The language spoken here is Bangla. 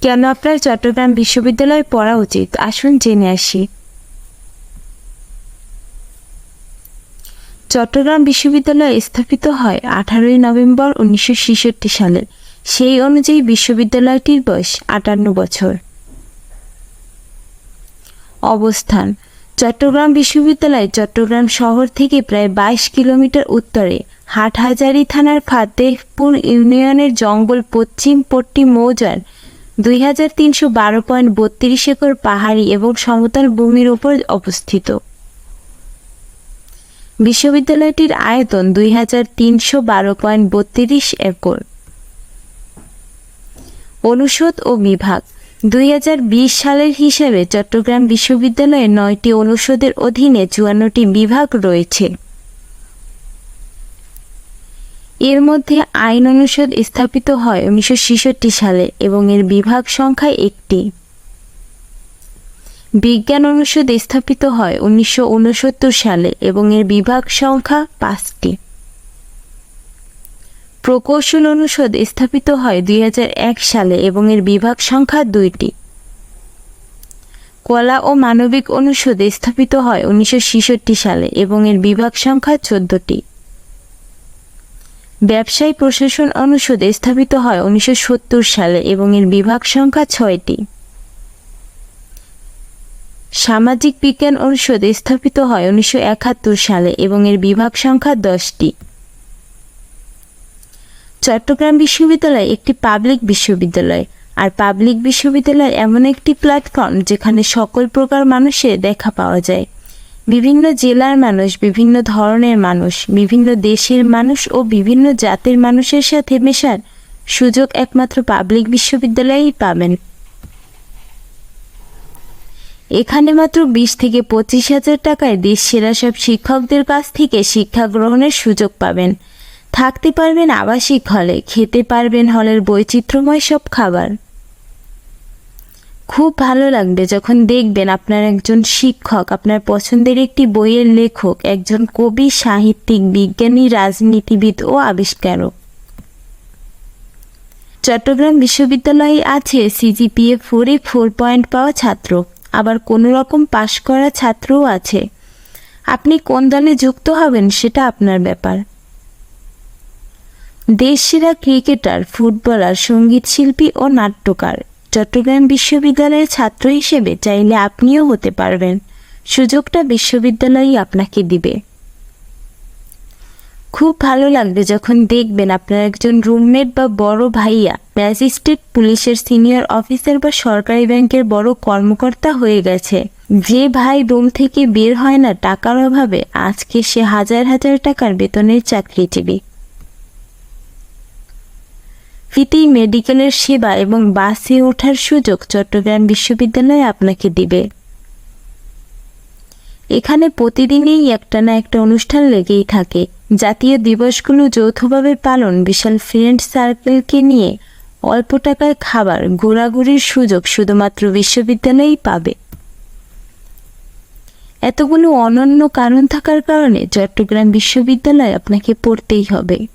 কেন আপনার চট্টগ্রাম বিশ্ববিদ্যালয়ে পড়া উচিত? আসুন জেনে আসি। চট্টগ্রাম বিশ্ববিদ্যালয় স্থাপিত হয় আঠারোই নভেম্বর উনিশশো সালে। সেই অনুযায়ী বিশ্ববিদ্যালয়টির বয়স আটান্ন বছর। অবস্থান, চট্টগ্রাম বিশ্ববিদ্যালয় চট্টগ্রাম শহর থেকে প্রায় বাইশ কিলোমিটার উত্তরে হাটহাজারী থানার ফাতেহপুর ইউনিয়নের জঙ্গল পশ্চিম পট্টি মৌজার দুই হাজার তিনশো বারো পয়েন্ট একর পাহাড়ি এবং সমতল ভূমির উপর অবস্থিত। বিশ্ববিদ্যালয়টির আয়তন দুই হাজার তিনশো বারো পয়েন্ট একর। অনুষদ ও বিভাগ। দুই হাজার বিশ সালের হিসাবে চট্টগ্রাম বিশ্ববিদ্যালয়ে নয়টি অনুষদের অধীনে চুয়ান্নটি বিভাগ রয়েছে। এর মধ্যে আইন অনুষদ স্থাপিত হয় উনিশশো ছেষট্টি সালে এবং এর বিভাগ সংখ্যা একটি। বিজ্ঞান অনুষদ স্থাপিত হয় উনিশশো উনসত্তর সালে এবং এর বিভাগ সংখ্যা পাঁচটি। প্রকৌশল অনুষদ স্থাপিত হয় দুই হাজার এক সালে এবং এর বিভাগ সংখ্যা দুইটি। কলা ও মানবিক অনুষদ স্থাপিত হয় উনিশশো ছেষট্টি সালে এবং এর বিভাগ সংখ্যা চোদ্দটি। ব্যবসায় প্রশাসন অনুষদ স্থাপিত হয় উনিশশো সত্তর সালে এবং এর বিভাগ সংখ্যা ছয়টি। সামাজিক বিজ্ঞান অনুষদ স্থাপিত হয় উনিশশো একাত্তর সালে এবং এর বিভাগ সংখ্যা দশটি। চট্টগ্রাম বিশ্ববিদ্যালয় একটি পাবলিক বিশ্ববিদ্যালয়, আর পাবলিক বিশ্ববিদ্যালয় এমন একটি প্ল্যাটফর্ম যেখানে সকল প্রকার মানুষের দেখা পাওয়া যায়। বিভিন্ন জেলার মানুষ, বিভিন্ন ধরনের মানুষ, বিভিন্ন দেশের মানুষ ও বিভিন্ন জাতের মানুষের সাথে মেশার সুযোগ একমাত্র পাবলিক বিশ্ববিদ্যালয়েই পাবেন। এখানে মাত্র বিশ থেকে পঁচিশ হাজার টাকায় দেশ সেরা সব শিক্ষকদের কাছ থেকে শিক্ষা গ্রহণের সুযোগ পাবেন। থাকতে পারবেন আবাসিক হলে, খেতে পারবেন হলের বৈচিত্র্যময় সব খাবার। খুব ভালো লাগবে যখন দেখবেন আপনার একজন শিক্ষক, আপনার পছন্দের একটি বইয়ের লেখক, একজন কবি, সাহিত্যিক, বিজ্ঞানী, রাজনীতিবিদ ও আবিষ্কারক। চট্টগ্রাম বিশ্ববিদ্যালয়ে আছে সিজিপিএ ফোরে ফোর পয়েন্ট পাওয়া ছাত্র। আবার কোনো রকম পাশ করা ছাত্রও আছে। আপনি কোন দলে যুক্ত হবেন সেটা আপনার ব্যাপার। দেশসেরা ক্রিকেটার, ফুটবলার সংগীত শিল্পী ও নাট্যকার। চট্টগ্রাম বিশ্ববিদ্যালয়ের ছাত্র হিসেবে চাইলে আপনিও হতে পারবেন। সুযোগটা বিশ্ববিদ্যালয়ই আপনাকে দিবে। খুব ভালো লাগবে যখন দেখবেন আপনার একজন রুমমেট বা বড় ভাইয়া, ম্যাজিস্ট্রেট, পুলিশের সিনিয়র অফিসার বা সরকারি ব্যাংকের বড় কর্মকর্তা হয়ে গেছে। যে ভাই রুম থেকে বের হয় না টাকার অভাবে, আজকে সে হাজার হাজার টাকার বেতনের চাকরিজীবী। ফ্রিতেই মেডিকেলের সেবা এবং বাসে ওঠার সুযোগ চট্টগ্রাম বিশ্ববিদ্যালয় আপনাকে দিবে। এখানে প্রতিদিনই একটা না একটা অনুষ্ঠান লেগেই থাকে। জাতীয় দিবসগুলো যৌথভাবে পালন বিশাল ফ্রেন্ড সার্কেলকে নিয়ে অল্প টাকায় খাবার, ঘোরাঘুরির সুযোগ শুধুমাত্র বিশ্ববিদ্যালয়েই পাবে। এতগুলো অনন্য কারণ থাকার কারণে চট্টগ্রাম বিশ্ববিদ্যালয় আপনাকে পড়তেই হবে।